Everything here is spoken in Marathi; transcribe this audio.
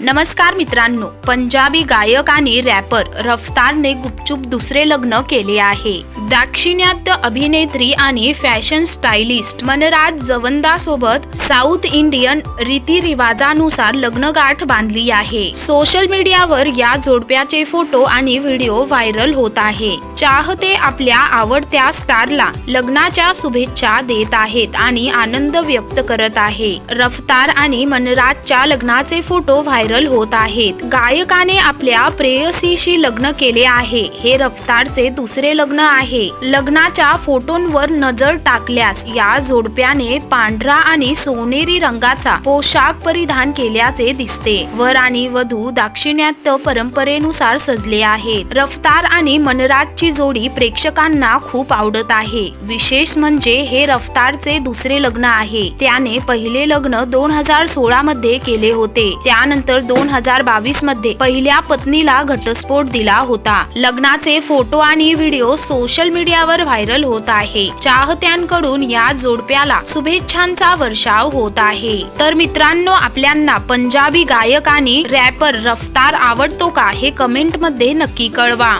नमस्कार मित्रांनो पंजाबी गायक आणि रॅपर रफ्तारने गुपचूप दुसरे लग्न केले आहे. दाक्षिणात्य अभिनेत्री आणि फॅशन स्टायलिस्ट मनराज जवंदा सोबत साऊथ इंडियन रीतिरिवाजानुसार लग्नगाठ बांधली आहे. सोशल मीडियावर या जोडप्याचे फोटो आणि व्हिडिओ व्हायरल होत आहे. चाहते आपल्या आवडत्या स्टारला लग्नाच्या शुभेच्छा देत आहेत आणि आनंद व्यक्त करत आहे. रफ्तार आणि मनराजच्या लग्नाचे फोटो व्हायरल होत आहेत. गायकाने आपल्या प्रेयसीशी लग्न केले आहे. हे रफ्तारचे दुसरे लग्न आहे. लग्नाच्या फोटोंवर नजर टाकल्यास या जोडप्याने पांढरा आणि सोनेरी रंगाचा पोशाख परिधान केल्याचे दिसते. वर आणि वधू दाक्षिणात्य परंपरेनुसार सजले आहेत. रफ्तार आणि मनराजची जोडी प्रेक्षकांना खूप आवडत आहे. विशेष म्हणजे हे रफ्तारचे दुसरे लग्न आहे. त्याने पहिले लग्न दोन हजार सोळा मध्ये केले होते. त्यानंतर दोन हजार बावीसमध्ये पहिल्या पत्नीला घटस्फोट दिला होता. लग्नाचे फोटो आणि व्हिडिओ सोशल मीडियावर व्हायरल होत आहे. चाहत्यांकडून या जोडप्याला शुभेच्छांचा वर्षाव होत आहे. तर मित्रांनो आपल्यांना पंजाबी गायक आणि रॅपर रफ्तार आवडतो का हे कमेंटमध्ये नक्की कळवा.